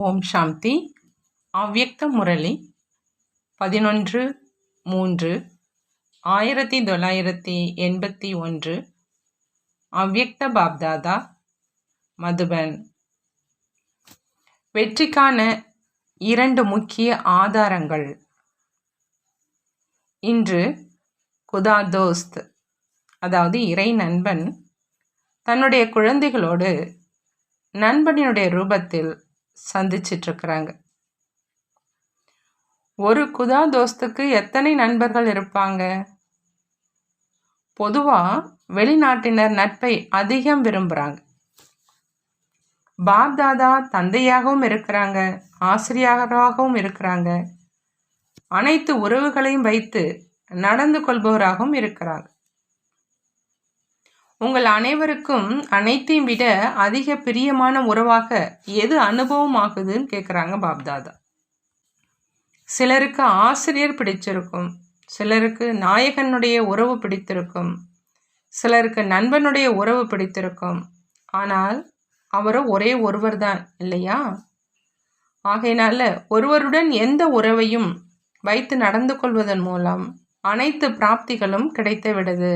ஓம் சாந்தி. அவ்யக்த முரளி. பதினொன்று மூன்று ஆயிரத்தி தொள்ளாயிரத்தி எண்பத்தி ஒன்று. அவ்யக்த பாப்தாதா. மதுபன். வெற்றிக்கான இரண்டு முக்கிய ஆதாரங்கள். இன்று குதா தோஸ்த் அதாவது இறை நண்பன் தன்னுடைய குழந்தைகளோடு நண்பனினுடைய ரூபத்தில் சந்திச்சிட்ருக்குறாங்க. ஒரு குதா தோஸ்துக்கு எத்தனை நண்பர்கள் இருப்பாங்க? பொதுவாக வெளிநாட்டினர் நட்பை அதிகம் விரும்புகிறாங்க பாப்தாதா தந்தையாகவும் இருக்கிறாங்க ஆசிரியராகவும் இருக்கிறாங்க. அனைத்து உறவுகளையும் வைத்து நடந்து கொள்பவராகவும் இருக்கிறாங்க. உங்கள் அனைவருக்கும் அனைத்தையும் விட அதிக பிரியமான உறவாக எது அனுபவம் ஆகுதுன்னு கேட்குறாங்க பாப்தாதா. சிலருக்கு ஆசிரியர் பிடிச்சிருக்கும் சிலருக்கு நாயகனுடைய உறவு பிடித்திருக்கும் சிலருக்கு நண்பனுடைய உறவு பிடித்திருக்கும். ஆனால் அவரும் ஒரே ஒருவர் தான் இல்லையா? ஆகையினால ஒருவருடன் எந்த உறவையும் வைத்து நடந்து கொள்வதன் மூலம் அனைத்து பிராப்திகளும் கிடைத்து விடுது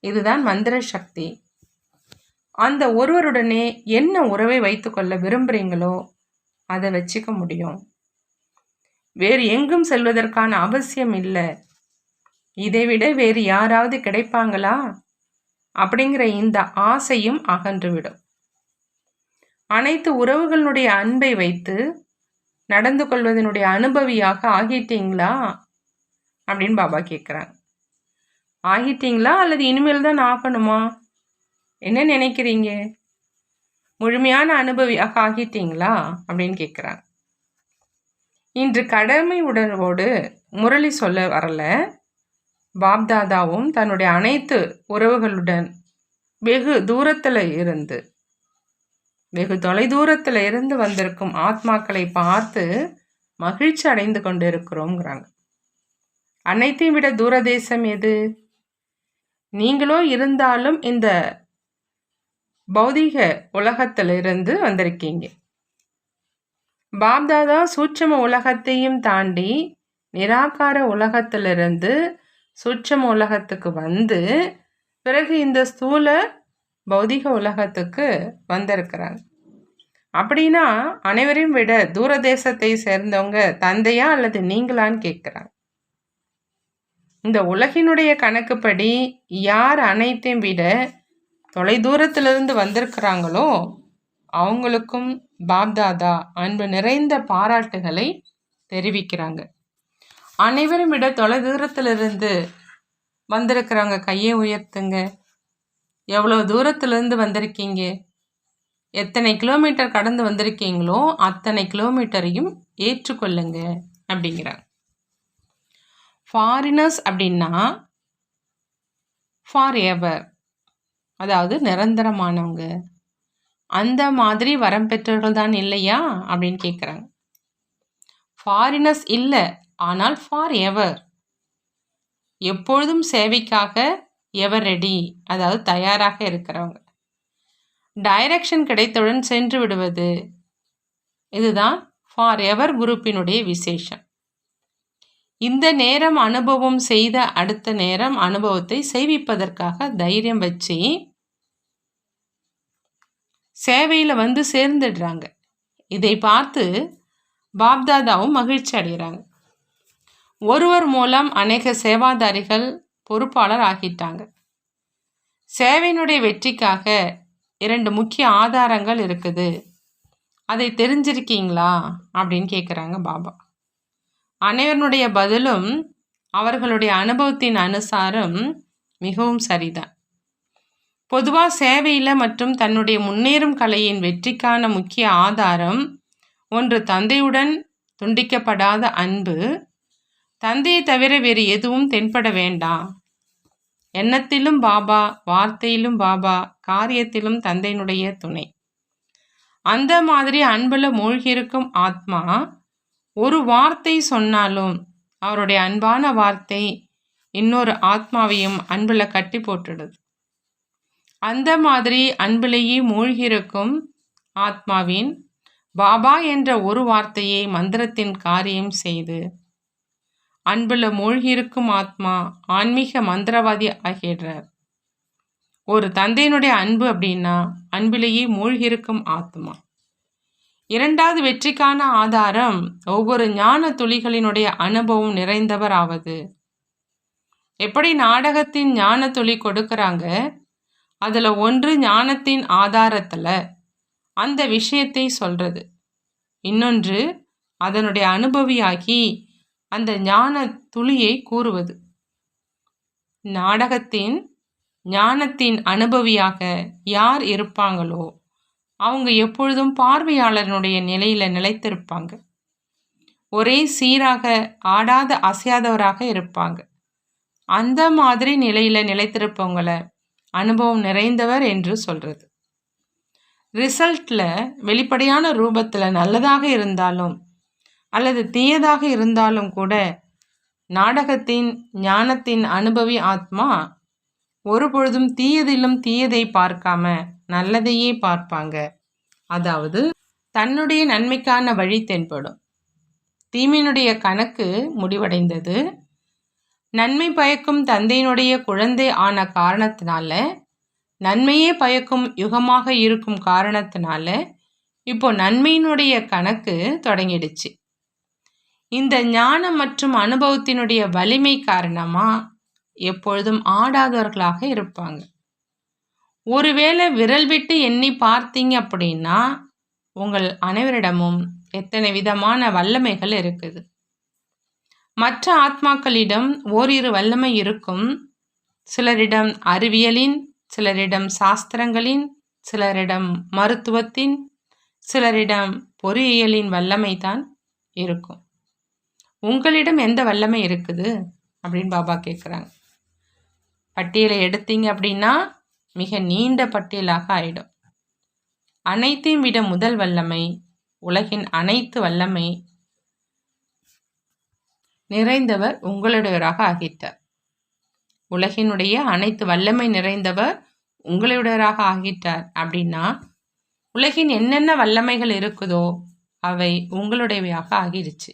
இதுதான் மந்திர சக்தி. அந்த ஒருவருடனே என்ன உறவை வைத்துக்கொள்ள விரும்புகிறீங்களோ அதை வச்சுக்க முடியும். வேறு எங்கும் செல்வதற்கான அவசியம் இல்லை. இதைவிட வேறு யாராவது கிடைப்பாங்களா? அப்படிங்கிற இந்த ஆசையும் அகன்றுவிடும். அனைத்து உறவுகளுடைய அன்பை வைத்து நடந்து கொள்வதனுடைய அனுபவியாக ஆகிட்டீங்களா? அப்படின்னு பாபா கேட்குறாங்க ஆகிட்டீங்களா? அல்லது இனிமேல் தான் ஆகணுமா? என்ன நினைக்கிறீங்க? முழுமையான அனுபவியாக ஆகிட்டீங்களா? அப்படின்னு கேட்குறாங்க இன்று கடமை உணர்வோடு முரளி சொல்ல வரல. பாப்தாதாவும் தன்னுடைய அனைத்து உறவுகளுடன் வெகு தூரத்தில் இருந்து வெகு தொலை தூரத்தில் இருந்து வந்திருக்கும் ஆத்மாக்களை பார்த்து மகிழ்ச்சி அடைந்து கொண்டு இருக்கிறோங்கிறாங்க அனைத்தையும் விட தூரதேசம் எது? நீங்களோ இருந்தாலும் இந்த பௌதீக உலகத்திலிருந்து வந்திருக்கீங்க. பாப்தாதா சூட்சம உலகத்தையும் தாண்டி நிராகார உலகத்திலிருந்து சூட்சம உலகத்துக்கு வந்து பிறகு இந்த ஸ்தூல பௌதிக உலகத்துக்கு வந்திருக்கிறாங்க. அப்படின்னா அனைவரையும் விட தூரதேசத்தை சேர்ந்தவங்க தந்தையா அல்லது நீங்களான்னு கேட்குறாங்க. இந்த உலகினுடைய கணக்குப்படி யார் அனைத்தையும் விட தொலை தூரத்திலிருந்து வந்திருக்கிறாங்களோ அவங்களுக்கும் பாப்தாதா அன்பு நிறைந்த பாராட்டுகளை தெரிவிக்கிறாங்க. அனைவரும் விட தொலை தூரத்திலிருந்து வந்திருக்கிறாங்க. கையை உயர்த்துங்க. எவ்வளோ தூரத்துலேருந்து வந்திருக்கீங்க? எத்தனை கிலோமீட்டர் கடந்து வந்திருக்கீங்களோ அத்தனை கிலோமீட்டரையும் ஏற்றுக்கொள்ளுங்க அப்படிங்கிறாங்க. ஃபாரினர்ஸ் அப்படின்னா ஃபார் எவர் அதாவது நிரந்தரமானவங்க. அந்த மாதிரி வரம் பெற்றவர்கள் தான் இல்லையா? அப்படின்னு கேட்குறாங்க ஃபாரினர்ஸ் இல்லை ஆனால் ஃபார் எவர் எப்பொழுதும் சேவைக்காக எவர் ரெடி அதாவது தயாராக இருக்கிறவங்க. டைரக்ஷன் கிடைத்தவுடன் சென்று விடுவது. இதுதான் ஃபார் எவர் குரூப்பினுடைய விசேஷம். இந்த நேரம் அனுபவம் செய்த அடுத்த நேரம் அனுபவத்தை செய்விப்பதற்காக தைரியம் வச்சு சேவையில் வந்து சேர்ந்துடுறாங்க. இதை பார்த்து பாப்தாதாவும் மகிழ்ச்சி அடைகிறாங்க. ஒருவர் மூலம் அநேக சேவாதாரிகள் பொறுப்பாளர் ஆகிட்டாங்க. சேவையினுடைய வெற்றிக்காக இரண்டு முக்கிய ஆதாரங்கள் இருக்குது. அதை தெரிஞ்சிருக்கீங்களா? அப்படின்னு கேட்குறாங்க பாபா. அனைவருடைய பதிலும் அவர்களுடைய அனுபவத்தின் அனுசாரம் மிகவும் சரிதான். பொதுவாக சேவையில் மற்றும் தன்னுடைய முன்னேறும் கலையின் வெற்றிக்கான முக்கிய ஆதாரம் ஒன்று தந்தையுடன் துண்டிக்கப்படாத அன்பு. தந்தையை தவிர வேறு எதுவும் தென்பட வேண்டாம் எண்ணத்திலும் பாபா வார்த்தையிலும் பாபா காரியத்திலும் தந்தையினுடைய துணை. அந்த மாதிரி அன்புல மூழ்கியிருக்கும் ஆத்மா ஒரு வார்த்தை சொன்னாலும் அவருடைய அன்பான வார்த்தை இன்னொரு ஆத்மாவையும் அன்பில் கட்டி போட்டுடுது. அந்த மாதிரி அன்பிலேயே மூழ்கியிருக்கும் ஆத்மாவின் பாபா என்ற ஒரு வார்த்தையை மந்திரத்தின் காரியம் செய்து அன்பில் மூழ்கியிருக்கும் ஆத்மா ஆன்மீக மந்திரவாதி ஆகிடுறார். ஒரு தந்தையினுடைய அன்பு அப்படின்னா அன்பிலேயே மூழ்கியிருக்கும் ஆத்மா. இரண்டாவது வெற்றிக்கான ஆதாரம் ஒவ்வொரு ஞான துளிகளினுடைய அனுபவம் நிறைந்தவர் ஆவது எப்படி நாடகத்தின் ஞான துளி கொடுக்குறாங்க? அதில் ஒன்று ஞானத்தின் ஆதாரத்தில் அந்த விஷயத்தை சொல்கிறது இன்னொன்று அதனுடைய அனுபவியாகி அந்த ஞான துளியை கூறுவது. நாடகத்தின் ஞானத்தின் அனுபவியாக யார் இருப்பாங்களோ அவங்க எப்பொழுதும் பார்வையாளர்களுடைய நிலையில் நிலைத்திருப்பாங்க. ஒரே சீராக ஆடாத அசையாதவராக இருப்பாங்க. அந்த மாதிரி நிலையில் நிலைத்திருப்பவங்கள அனுபவம் நிறைந்தவர் என்று சொல்கிறது ரிசல்ட்டில் வெளிப்படையான ரூபத்தில் நல்லதாக இருந்தாலும் அல்லது தீயதாக இருந்தாலும் கூட நாடகத்தின் ஞானத்தின் அனுபவி ஆத்மா ஒருபொழுதும் தீயதிலும் தீயதை பார்க்காம நல்லதையே பார்ப்பாங்க. அதாவது தன்னுடைய நன்மைக்கான வழி தென்படும். தீமையினுடைய கணக்கு முடிவடைந்தது. நன்மை பயக்கும் தந்தையினுடைய குழந்தை ஆன காரணத்தினால நன்மையே பயக்கும் யுகமாக இருக்கும் காரணத்தினால இப்போ நன்மையினுடைய கணக்கு தொடங்கிடுச்சு. இந்த ஞானம் மற்றும் அனுபவத்தினுடைய வலிமை காரணமாக எப்பொழுதும் ஆடாதவர்களாக இருப்பாங்க. ஒருவேளை விரல் விட்டு எண்ணி பார்த்தீங்க அப்படின்னா உங்கள் அனைவரிடமும் எத்தனை விதமான வல்லமைகள் இருக்குது? மற்ற ஆத்மாக்களிடம் ஓரிரு வல்லமை இருக்கும். சிலரிடம் அறிவியலின் சிலரிடம் சாஸ்திரங்களின் சிலரிடம் மருத்துவத்தின் சிலரிடம் பொறியியலின் வல்லமை தான் இருக்கும். உங்களிடம் எந்த வல்லமை இருக்குது? அப்படின்னு பாபா கேட்குறாங்க பட்டியலை எடுத்தீங்க அப்படின்னா மிக நீண்ட பட்டியலாக ஆயிடும். அனைத்தையும் விட முதல் வல்லமை உலகின் அனைத்து வல்லமை நிறைந்தவர் உங்களுடையவராக ஆகிட்டார். உலகினுடைய அனைத்து வல்லமை நிறைந்தவர் உங்களுடையவராக ஆகிட்டார். அப்படின்னா உலகின் என்னென்ன வல்லமைகள் இருக்குதோ அவை உங்களுடையவையாக ஆகிருச்சு.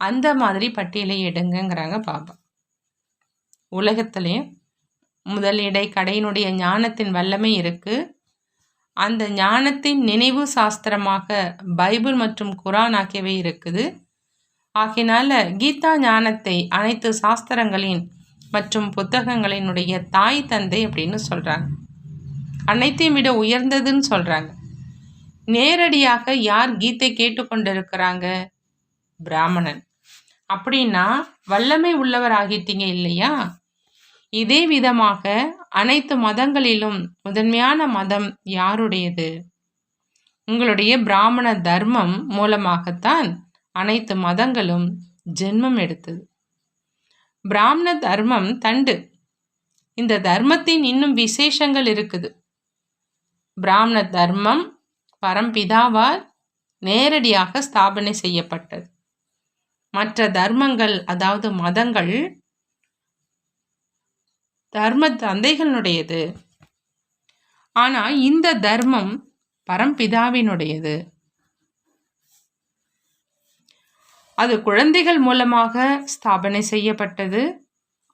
அந்த மாதிரி பட்டியலை எடுங்கங்கிறாங்க பாபா. உலகத்துலேயும் முதல் இடை கடையினுடைய ஞானத்தின் வல்லமை இருக்கு. அந்த ஞானத்தின் நினைவு சாஸ்திரமாக பைபிள் மற்றும் குரான் ஆகியவை இருக்குது. ஆகினால கீதா ஞானத்தை அனைத்து சாஸ்திரங்களின் மற்றும் புத்தகங்களினுடைய தாய் தந்தை அப்படின்னு சொல்கிறாங்க அனைத்தையும் விட உயர்ந்ததுன்னு சொல்கிறாங்க நேரடியாக யார் கீதை கேட்டுக்கொண்டிருக்கிறாங்க? பிராமணன். அப்படின்னா வல்லமை உள்ளவர் ஆகிட்டீங்க இல்லையா? இதே விதமாக அனைத்து மதங்களிலும் முதன்மையான மதம் யாருடையது? உங்களுடைய பிராமண தர்மம் மூலமாகத்தான் அனைத்து மதங்களும் ஜென்மம் எடுத்தது. பிராமண தர்மம் தண்டு. இந்த தர்மத்தின் இன்னும் விசேஷங்கள் இருக்குது. பிராமண தர்மம் பரம்பிதாவால் நேரடியாக ஸ்தாபனை செய்யப்பட்டது. மற்ற தர்மங்கள் அதாவது மதங்கள் தர்ம தந்தைகளுடையது ஆனால் இந்த தர்மம் பரம்பிதாவினுடையது. அது குழந்தைகள் மூலமாக ஸ்தாபனை செய்யப்பட்டது.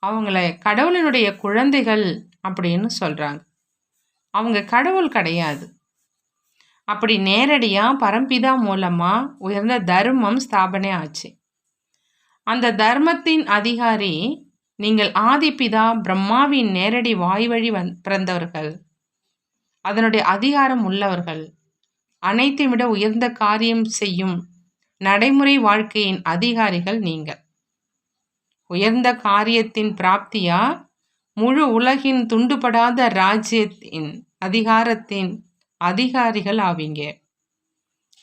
அவங்கள கடவுளினுடைய குழந்தைகள் அப்படின்னு சொல்கிறாங்க அவங்க கடவுள் கிடையாது. அப்படி நேரடியாக பரம்பிதா மூலமாக உயர்ந்த தர்மம் ஸ்தாபனை ஆச்சு. அந்த தர்மத்தின் அதிகாரி நீங்கள் ஆதிப்பிதா பிரம்மாவின் நேரடி வாய்வழி வந் பிறந்தவர்கள். அதனுடைய அதிகாரம் உள்ளவர்கள். அனைத்தை விட உயர்ந்த காரியம் செய்யும் நடைமுறை வாழ்க்கையின் அதிகாரிகள் நீங்கள். உயர்ந்த காரியத்தின் பிராப்தியா? முழு உலகின் துண்டுபடாத ராஜ்யத்தின் அதிகாரத்தின் அதிகாரிகள் ஆவீங்க.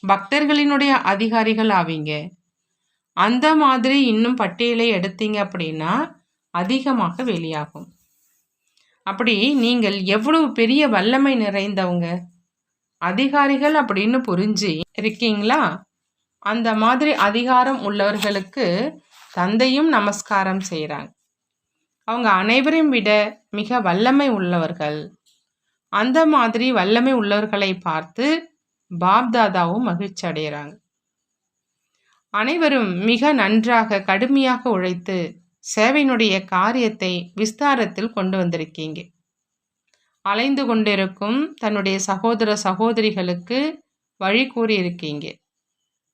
பக்தர்களினுடைய அதிகாரிகள் ஆவீங்க. அந்த மாதிரி இன்னும் பட்டியலை எடுத்தீங்க அப்படின்னா அதிகமாக வெளியாகும். அப்படி நீங்கள் எவ்வளவு பெரிய வல்லமை நிறைந்தவங்க? அதிகாரிகள் அப்படின்னு புரிஞ்சு இருக்கீங்களா? அந்த மாதிரி அதிகாரம் உள்ளவர்களுக்கு தந்தையும் நமஸ்காரம் செய்கிறாங்க அவங்க அனைவரையும் விட மிக வல்லமை உள்ளவர்கள். அந்த மாதிரி வல்லமை உள்ளவர்களை பார்த்து பாப்தாதாவும் மகிழ்ச்சி அடைகிறாங்க அனைவரும் மிக நன்றாக கடுமையாக உழைத்து சேவையினுடைய காரியத்தை விஸ்தாரத்தில் கொண்டு வந்திருக்கீங்க. அலைந்து கொண்டிருக்கும் தன்னுடைய சகோதர சகோதரிகளுக்கு வழி கூறியிருக்கீங்க.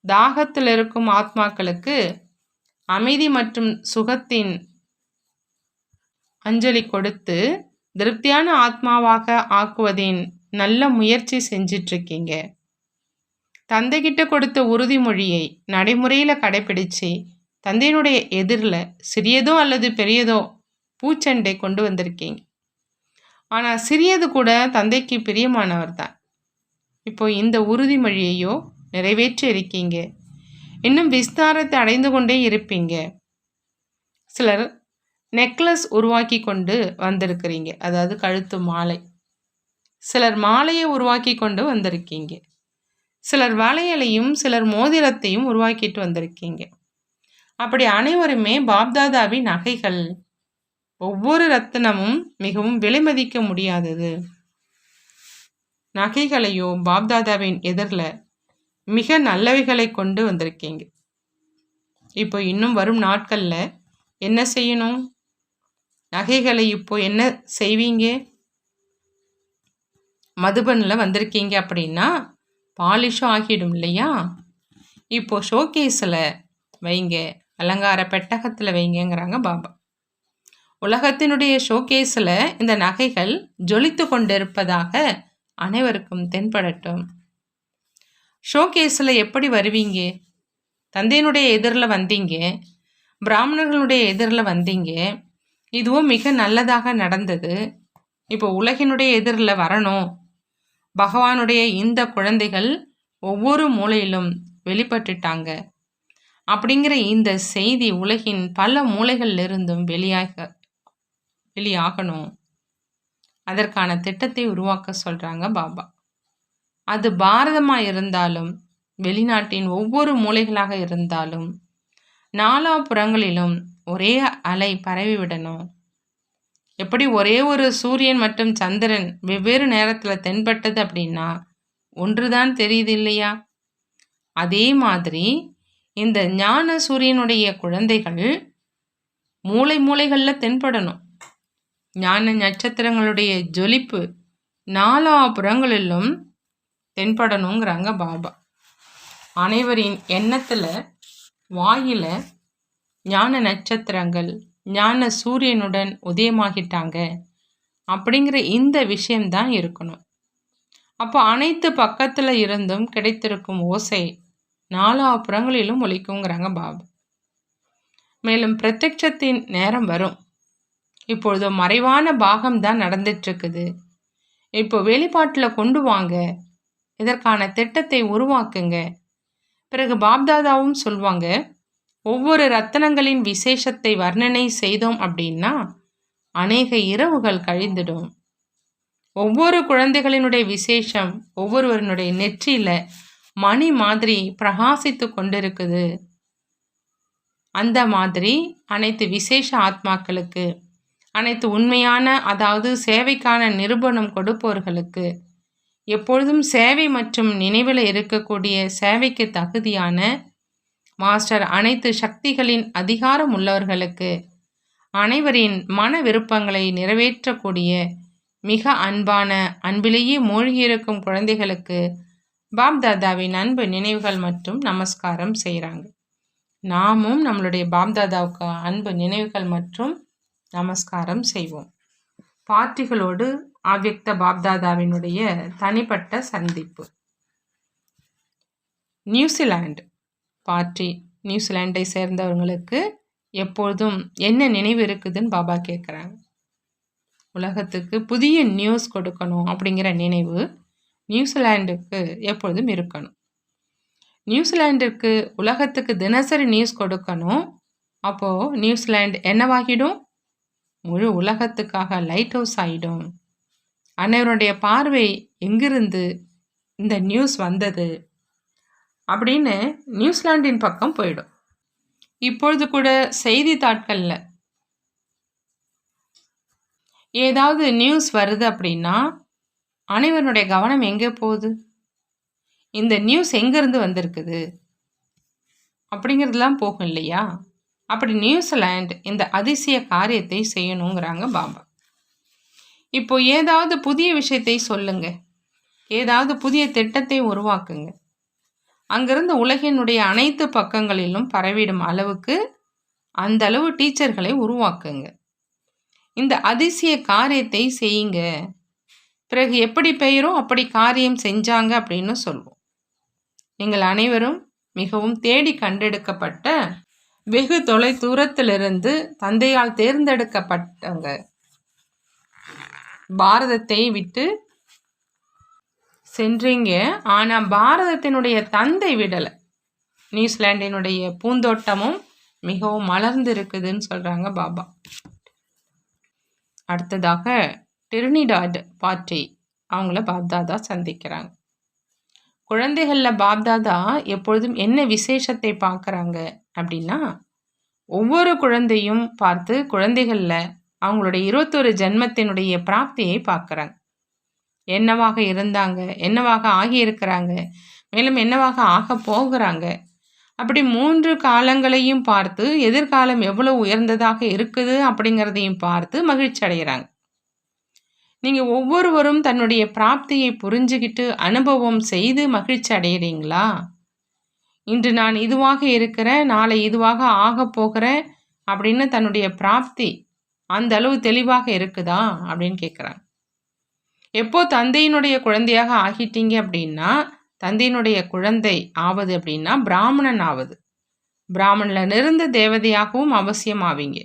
தாகத்தில் இருக்கும் ஆத்மாக்களுக்கு அமைதி மற்றும் சுகத்தின் அஞ்சலி கொடுத்து திருப்தியான ஆத்மாவாக ஆக்குவதின் நல்ல முயற்சி செஞ்சிட்ருக்கீங்க. தந்தைகிட்ட கொடுத்த உறுதிமொழியை நடைமுறையில் கடைபிடிச்சு தந்தையினுடைய எதிரில் சிறியதோ அல்லது பெரியதோ பூச்சண்டை கொண்டு வந்திருக்கீங்க. ஆனால் சிறியது கூட தந்தைக்கு பிரியமானவர் தான். இப்போ இந்த உறுதிமொழியையோ நிறைவேற்றி இருக்கீங்க. இன்னும் விஸ்தாரத்தை அடைந்து கொண்டே இருப்பீங்க. சிலர் நெக்லஸ் உருவாக்கி கொண்டு வந்திருக்கிறீங்க. அதாவது கழுத்து மாலை. சிலர் மாலையை உருவாக்கி கொண்டு வந்திருக்கீங்க. சிலர் வளையலையும் சிலர் மோதிரத்தையும் உருவாக்கிட்டு வந்திருக்கீங்க. அப்படி அனைவருமே பாப்தாதாவின் நகைகள். ஒவ்வொரு ரத்தினமும் மிகவும் விலைமதிக்க முடியாதது. நகைகளையோ பாப்தாதாவின் எதிரில் மிக நல்லவைகளை கொண்டு வந்திருக்கீங்க. இப்போ இன்னும் வரும் நாட்களில் என்ன செய்யணும்? நகைகளை இப்போ என்ன செய்வீங்க? மதுபனில் வந்திருக்கீங்க அப்படின்னா பாலிஷும் ஆகிடும் இல்லையா? இப்போ ஷோகேஸில் வைங்க. அலங்கார பெட்டகத்தில் வைங்கங்கிறாங்க பாபா. உலகத்தினுடைய ஷோகேஸில் இந்த நகைகள் ஜொலித்து கொண்டிருப்பதாக அனைவருக்கும் தென்படட்டும். ஷோகேஸில் எப்படி வருவீங்க? தந்தையினுடைய எதிரில் வந்தீங்க. பிராமணர்களுடைய எதிரில் வந்தீங்க. இதுவும் மிக நல்லதாக நடந்தது. இப்போ உலகினுடைய எதிரில் வரணும். பகவானுடைய இந்த குழந்தைகள் ஒவ்வொரு மூலையிலும் வெளிப்பட்டுட்டாங்க. அப்படிங்கிற இந்த செய்தி உலகின் பல மூலைகளிலிருந்தும் வெளியாக வெளியாகணும். அதற்கான திட்டத்தை உருவாக்க சொல்கிறாங்க பாபா. அது பாரதமாக இருந்தாலும் வெளிநாட்டின் ஒவ்வொரு மூலைகளாக இருந்தாலும் நாலா புறங்களிலும் ஒரே அலை பரவிவிடணும். எப்படி ஒரே ஒரு சூரியன் மற்றும் சந்திரன் வெவ்வேறு நேரத்தில் தென்பட்டது அப்படின்னா ஒன்று தான் தெரியுது இல்லையா? அதே மாதிரி இந்த ஞான சூரியனுடைய குழந்தைகள் மூளை மூளைகளில் தென்படணும். ஞான நட்சத்திரங்களுடைய ஜொலிப்பு நாலா புறங்களிலும் தென்படணுங்கிறாங்க பாபா. அனைவரின் எண்ணத்தில் வாயில் ஞான நட்சத்திரங்கள் ஞான சூரியனுடன் உதயமாகிட்டாங்க அப்படிங்கிற இந்த விஷயம்தான் இருக்கணும். அப்போ அனைத்து பக்கத்தில் இருந்தும் கிடைத்திருக்கும் ஓசை நாலா புறங்களிலும் ஒழிக்குங்கிறாங்க பாபு. மேலும் பிரத்யட்சத்தின் நேரம் வரும். இப்பொழுது மறைவான பாகம் தான் நடந்துட்டுருக்குது. இப்போ வெளிப்பாட்டில் கொண்டு வாங்க. இதற்கான திட்டத்தை உருவாக்குங்க. பிறகு பாப்தாதாவும் சொல்லுவாங்க ஒவ்வொரு ரத்தனங்களின் விசேஷத்தை வர்ணனை செய்தோம் அப்படின்னா அநேக இரவுகள் கழிந்துடும். ஒவ்வொரு குழந்தைகளினுடைய விசேஷம் ஒவ்வொருவரினுடைய நெற்றியில் மணி மாதிரி பிரகாசித்து கொண்டிருக்குது. அந்த மாதிரி அனைத்து விசேஷ ஆத்மாக்களுக்கு அனைத்து உண்மையான அதாவது சேவைக்கான நிரூபணம் கொடுப்பவர்களுக்கு எப்பொழுதும் சேவை மற்றும் நினைவில் இருக்கக்கூடிய சேவைக்கு தகுதியான மாஸ்டர் அனைத்து சக்திகளின் அதிகாரம் உள்ளவர்களுக்கு அனைவரின் மன விருப்பங்களை நிறைவேற்றக்கூடிய மிக அன்பான அன்பிலேயே மூழ்கியிருக்கும் குழந்தைகளுக்கு பாப்தாதாவின் அன்பு நினைவுகள் மற்றும் நமஸ்காரம் செய்கிறாங்க. நாமும் நம்மளுடைய பாப்தாதாவுக்கு அன்பு நினைவுகள் மற்றும் நமஸ்காரம் செய்வோம். பார்ட்டிகளோடு அவ்யக்த பாப்தாதாவினுடைய தனிப்பட்ட சந்திப்பு. நியூசிலாந்து. பார்ட்டி நியூசிலாண்டை சேர்ந்தவங்களுக்கு எப்பொழுதும் என்ன நினைவு இருக்குதுன்னு பாபா கேட்குறாங்க. உலகத்துக்கு புதிய நியூஸ் கொடுக்கணும் அப்படிங்கிற நினைவு நியூசிலாண்டுக்கு எப்பொழுதும் இருக்கணும். நியூசிலாண்டிற்கு உலகத்துக்கு தினசரி நியூஸ் கொடுக்கணும். அப்போது நியூசிலாண்டு என்னவாகிடும்? முழு உலகத்துக்காக லைட் ஹவுஸ் ஆகிடும் அனைவருடைய பார்வை எங்கிருந்து இந்த நியூஸ் வந்தது? அப்படின்னு நியூசிலாண்டின் பக்கம் போயிடும். இப்பொழுது கூட செய்தித்தாட்களில் ஏதாவது நியூஸ் வருது அப்படின்னா அனைவருடைய கவனம் எங்கே போகுது? இந்த நியூஸ் எங்கேருந்து வந்திருக்குது? அப்படிங்கிறதுலாம் போகும் இல்லையா? அப்படி நியூசிலாண்ட் இந்த அதிசய காரியத்தை செய்யணுங்கிறாங்க பாபா. இப்போ ஏதாவது புதிய விஷயத்தை சொல்லுங்க. ஏதாவது புதிய திட்டத்தை உருவாக்குங்க. அங்கிருந்து உலகினுடைய அனைத்து பக்கங்களிலும் பரவிடும் அளவுக்கு அந்த அளவு டீச்சர்களை உருவாக்குங்க. இந்த அதிசய காரியத்தை செய்யுங்க. பிறகு எப்படி பெயரோ அப்படி காரியம் செஞ்சாங்க அப்படின்னு சொல்லுவோம் நீங்கள் அனைவரும் மிகவும் தேடி கண்டெடுக்கப்பட்ட வெகு தொலை தூரத்திலிருந்து தந்தையால் தேர்ந்தெடுக்கப்பட்டவங்க. பாரதத்தை விட்டு சென்றீங்க. ஆனால் பாரதத்தினுடைய தந்தை விடலை. நியூசிலாண்டினுடைய பூந்தோட்டமும் மிகவும் மலர்ந்து இருக்குதுன்னு சொல்கிறாங்க பாபா. அடுத்ததாக டிரினிடாட் பாட்டி அவங்கள பாப்தாதா சந்திக்கிறாங்க. குழந்தைகளில் பாப்தாதா எப்பொழுதும் என்ன விசேஷத்தை பார்க்குறாங்க அப்படின்னா ஒவ்வொரு குழந்தையும் பார்த்து குழந்தைகளில் அவங்களுடைய இருபத்தொரு ஜென்மத்தினுடைய பிராப்தியை பார்க்குறாங்க. என்னவாக இருந்தாங்க என்னவாக ஆகியிருக்கிறாங்க மேலும் என்னவாக ஆக போகிறாங்க அப்படி மூன்று காலங்களையும் பார்த்து எதிர்காலம் எவ்வளோ உயர்ந்ததாக இருக்குது அப்படிங்கிறதையும் பார்த்து மகிழ்ச்சி அடைகிறாங்க நீங்கள் ஒவ்வொருவரும் தன்னுடைய பிராப்தியை புரிஞ்சுக்கிட்டு அனுபவம் செய்து மகிழ்ச்சி அடைகிறீங்களா இன்று நான் இதுவாக இருக்கிறேன் நாளை இதுவாக ஆக போகிறேன் அப்படின்னு தன்னுடைய பிராப்தி அந்த அளவு தெளிவாக இருக்குதா? அப்படின்னு கேட்குறாங்க எப்போ தந்தையினுடைய குழந்தையாக ஆகிட்டீங்க அப்படின்னா தந்தையினுடைய குழந்தை ஆவது அப்படின்னா பிராமணன் ஆவது பிராமணில் நிறுந்த தேவதையாகவும் அவசியம் ஆவீங்க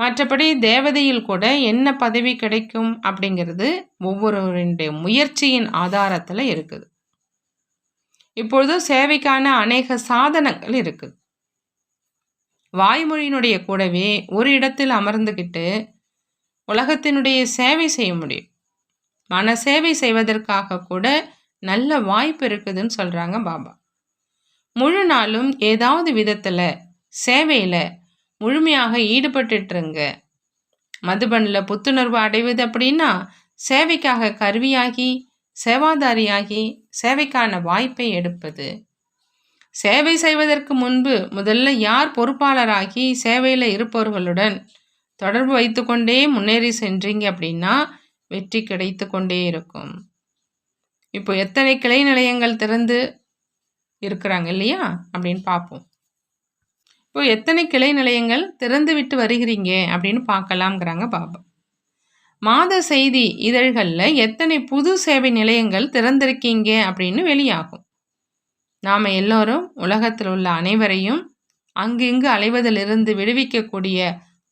மற்றபடி தேவதையில் கூட என்ன பதவி கிடைக்கும் அப்படிங்கிறது ஒவ்வொருவருடைய முயற்சியின் ஆதாரத்தில் இருக்குது. இப்பொழுது சேவைக்கான அநேக சாதனங்கள் இருக்குது. வாய்மொழியினுடைய கூடவே ஒரு இடத்தில் அமர்ந்துக்கிட்டு உலகத்தினுடைய சேவை செய்ய முடியும். மன சேவை செய்வதற்காக கூட நல்ல வாய்ப்பு இருக்குதுன்னு சொல்கிறாங்க பாபா. முழு நாளும் ஏதாவது விதத்தில் சேவையில் முழுமையாக ஈடுபட்டுருங்க மதுபனில் புத்துணர்வு அடைவது அப்படின்னா சேவைக்காக கருவியாகி சேவாதாரியாகி சேவைக்கான வாய்ப்பை எடுப்பது. சேவை செய்வதற்கு முன்பு முதல்ல யார் பொறுப்பாளராகி சேவையில் இருப்பவர்களுடன் தொடர்பு வைத்து கொண்டே முன்னேறி சென்றீங்க அப்படின்னா வெற்றி கிடைத்து கொண்டே இருக்கும். இப்போ எத்தனை கிளை நிலையங்கள் திறந்து இருக்கிறாங்க இல்லையா? அப்படின்னு பார்ப்போம். இப்போ எத்தனை கிளை நிலையங்கள் திறந்துவிட்டு வருகிறீங்க அப்படின்னு பார்க்கலாம்ங்கிறாங்க பாபா. மாத செய்தி இதழ்களில் எத்தனை புது சேவை நிலையங்கள் திறந்திருக்கீங்க அப்படின்னு வெளியாகும். நாம் எல்லோரும் உலகத்தில் உள்ள அனைவரையும் அங்கு இங்கு அலைவதிலிருந்து விடுவிக்கக்கூடிய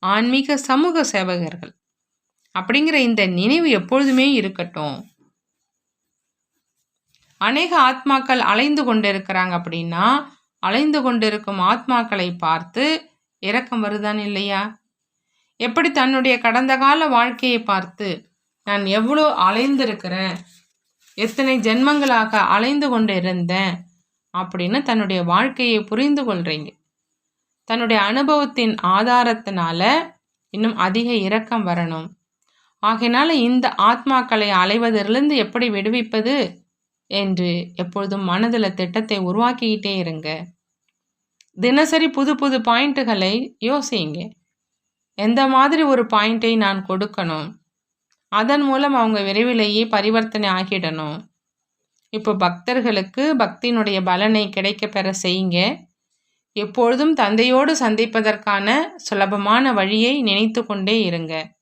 ஆன்மீக சமூக சேவகர்கள். அப்படிங்கிற இந்த நினைவு எப்பொழுதுமே இருக்கட்டும். அநேக ஆத்மாக்கள் அலைந்து கொண்டிருக்கிறாங்க அப்படின்னா அலைந்து கொண்டிருக்கும் ஆத்மாக்களை பார்த்து இரக்கம் வருதான் இல்லையா? எப்படி தன்னுடைய கடந்த கால வாழ்க்கையை பார்த்து நான் எவ்வளோ அலைந்திருக்கிறேன்? எத்தனை ஜென்மங்களாக அலைந்து கொண்டு இருந்தேன்? அப்படின்னு தன்னுடைய வாழ்க்கையை புரிந்து கொள்றீங்க. தன்னுடைய அனுபவத்தின் ஆதாரத்தினால இன்னும் அதிக இரக்கம் வரணும். ஆகையினால இந்த ஆத்மாக்களை அலைவதிலிருந்து எப்படி விடுவிப்பது? என்று எப்பொழுதும் மனதில் திட்டத்தை உருவாக்கிக்கிட்டே இருங்க. தினசரி புது புது பாயிண்ட்டுகளை யோசிங்க. எந்த மாதிரி ஒரு பாயிண்ட்டை நான் கொடுக்கணும்? அதன் மூலம் அவங்க விரைவிலேயே பரிவர்த்தனை ஆகிடணும். இப்போ பக்தர்களுக்கு பக்தியினுடைய பலனை கிடைக்க பெற செய்யுங்க. எப்பொழுதும் தந்தையோடு சந்திப்பதற்கான சுலபமான வழியை நினைத்து கொண்டே இருங்க.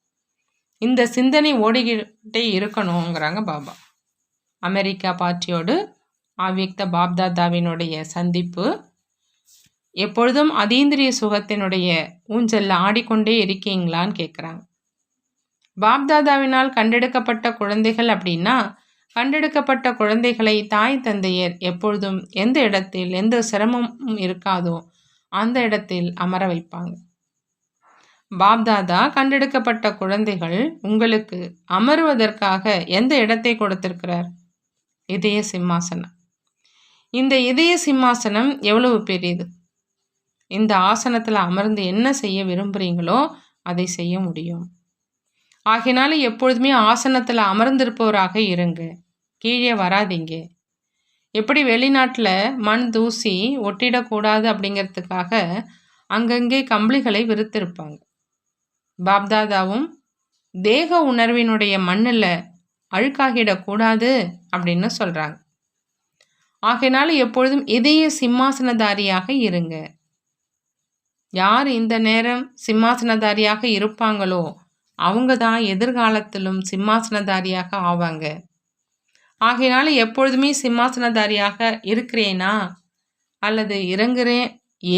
இந்த சிந்தனை ஓடிக்கிட்டே இருக்கணுங்கிறாங்க பாபா. அமெரிக்கா பார்ட்டியோடு ஆவியக்த பாப்தாதாவினுடைய சந்திப்பு. எப்பொழுதும் அதீந்திரிய சுகத்தினுடைய ஊஞ்சலில் ஆடிக்கொண்டே இருக்கீங்களான்னு கேட்குறாங்க பாப்தாதாவினால் கண்டெடுக்கப்பட்ட குழந்தைகள் அப்படின்னா கண்டெடுக்கப்பட்ட குழந்தைகளை தாய் தந்தையர் எப்பொழுதும் எந்த இடத்தில் எந்த சிரமமும் இருக்காதோ அந்த இடத்தில் அமர வைப்பாங்க. பாப்தாதா கண்டெடுக்கப்பட்ட குழந்தைகள் உங்களுக்கு அமருவதற்காக எந்த இடத்தை கொடுத்திருக்கிறார்? இதய சிம்மாசனம். இந்த இதய சிம்மாசனம் எவ்வளவு பெரியது? இந்த ஆசனத்தில் அமர்ந்து என்ன செய்ய விரும்புகிறீங்களோ அதை செய்ய முடியும். ஆகினால எப்பொழுதுமே ஆசனத்தில் அமர்ந்திருப்பவராக இருங்க. கீழே வராதிங்க. எப்படி வெளிநாட்டில் மண் தூசி ஒட்டிடக்கூடாது அப்படிங்கிறதுக்காக அங்கங்கே கம்பளிகளை விருத்திருப்பாங்க. பாப்தாதாவும் தேக உணர்வினுடைய மண்ணில் அழுக்காகிடக்கூடாது அப்படின்னு சொல்கிறாங்க ஆகையினால எப்பொழுதும் இதய சிம்மாசனதாரியாக இருங்க. யார் இந்த நேரம் சிம்மாசனதாரியாக இருப்பாங்களோ அவங்க தான் எதிர்காலத்திலும் சிம்மாசனதாரியாக ஆவாங்க. ஆகையினால எப்பொழுதுமே சிம்மாசனதாரியாக இருக்கிறேனா? அல்லது இறங்குறேன்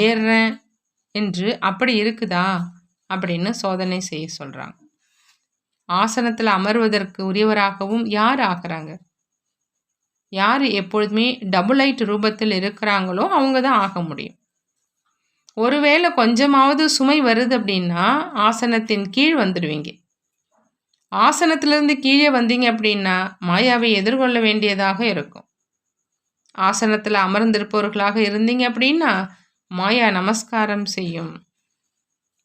ஏறுறேன் என்று அப்படி இருக்குதா? அப்படின்னு சோதனை செய்ய சொல்கிறாங்க ஆசனத்தில் அமர்வதற்கு உரியவராகவும் யார் ஆகிறாங்க? யார் எப்பொழுதுமே டபுள் லைட் ரூபத்தில் இருக்கிறாங்களோ அவங்க தான் ஆக முடியும். ஒருவேளை கொஞ்சமாவது சுமை வருது அப்படின்னா ஆசனத்தின் கீழ் வந்துடுவீங்க. ஆசனத்திலிருந்து கீழே வந்தீங்க அப்படின்னா மாயாவை எதிர்கொள்ள வேண்டியதாக இருக்கும். ஆசனத்தில் அமர்ந்திருப்பவர்களாக இருந்தீங்க அப்படின்னா மாயா நமஸ்காரம் செய்யும்.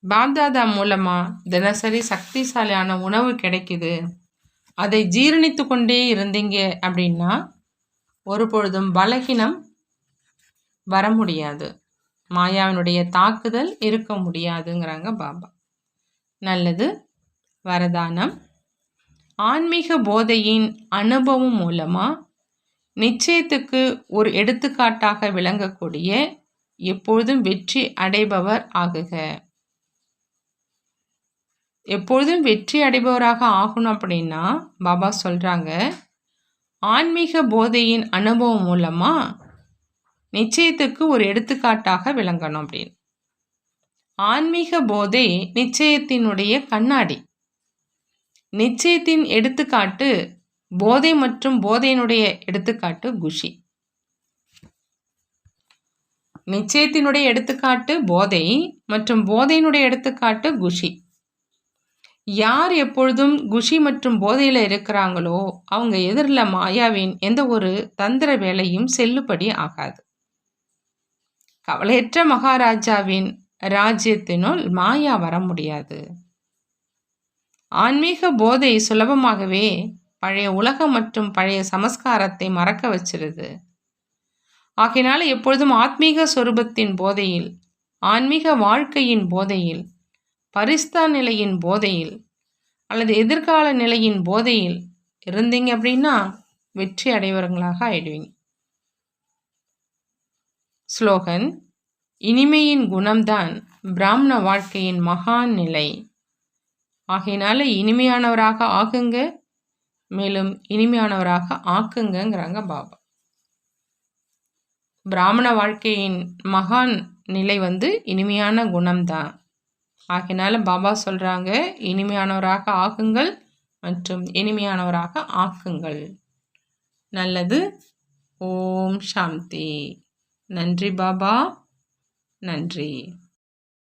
பாப்தாதா மூலமாக தினசரி சக்திசாலியான உணவு கிடைக்குது. அதை ஜீரணித்து கொண்டே இருந்தீங்க அப்படின்னா ஒரு பொழுதும் பலகீனம் வர முடியாது. மாயாவினுடைய தாக்குதல் இருக்க முடியாதுங்கிறாங்க பாபா. நல்லது. வரதானம். ஆன்மீக போதையின் அனுபவம் மூலமாக நிச்சயத்துக்கு ஒரு எடுத்துக்காட்டாக விளங்கக்கூடிய எப்பொழுதும் வெற்றி அடைபவர் ஆகுக. எப்பொழுதும் வெற்றி அடைபவராக ஆகணும் அப்படின்னா பாபா சொல்கிறாங்க ஆன்மீக போதையின் அனுபவம் மூலமாக நிச்சயத்துக்கு ஒரு எடுத்துக்காட்டாக விளங்கணும் அப்படின்னு. ஆன்மீக போதை நிச்சயத்தினுடைய கண்ணாடி. நிச்சயத்தின் எடுத்துக்காட்டு போதை மற்றும் போதையினுடைய எடுத்துக்காட்டு குஷி. நிச்சயத்தினுடைய எடுத்துக்காட்டு போதை மற்றும் போதையினுடைய எடுத்துக்காட்டு குஷி. யார் எப்பொழுதும் குஷி மற்றும் போதையில் இருக்கிறாங்களோ அவங்க எதிரில் மாயாவின் எந்த ஒரு தந்திர வேலையும் செல்லுபடி ஆகாது. கவலையற்ற மகாராஜாவின் ராஜ்யத்தினுள் மாயா வர முடியாது. ஆன்மீக போதை சுலபமாகவே பழைய உலகம் மற்றும் பழைய சமஸ்காரத்தை மறக்க வச்சிருது. ஆகையினால எப்பொழுதும் ஆத்மீக சொரூபத்தின் போதையில் ஆன்மீக வாழ்க்கையின் போதையில் பரிஸ்தா நிலையின் போதையில் அல்லது எதிர்கால நிலையின் போதையில் இருந்தீங்க அப்படின்னா வெற்றி அடைவர்களாக ஆயிடுவீங்க. ஸ்லோகன் இனிமையின் குணம்தான் பிராமண வாழ்க்கையின் மகான் நிலை. ஆகையினால இனிமையானவராக ஆகுங்க மேலும் இனிமையானவராக ஆக்குங்கிறாங்க பாபா. பிராமண வாழ்க்கையின் மகான் நிலை வந்து இனிமையான குணம்தான். ஆகினால பாபா சொல்கிறாங்க இனிமையானவராக ஆகுங்கள் மற்றும் இனிமையானவராக ஆக்குங்கள். நல்லது. ஓம் சாந்தி. நன்றி பாபா. நன்றி.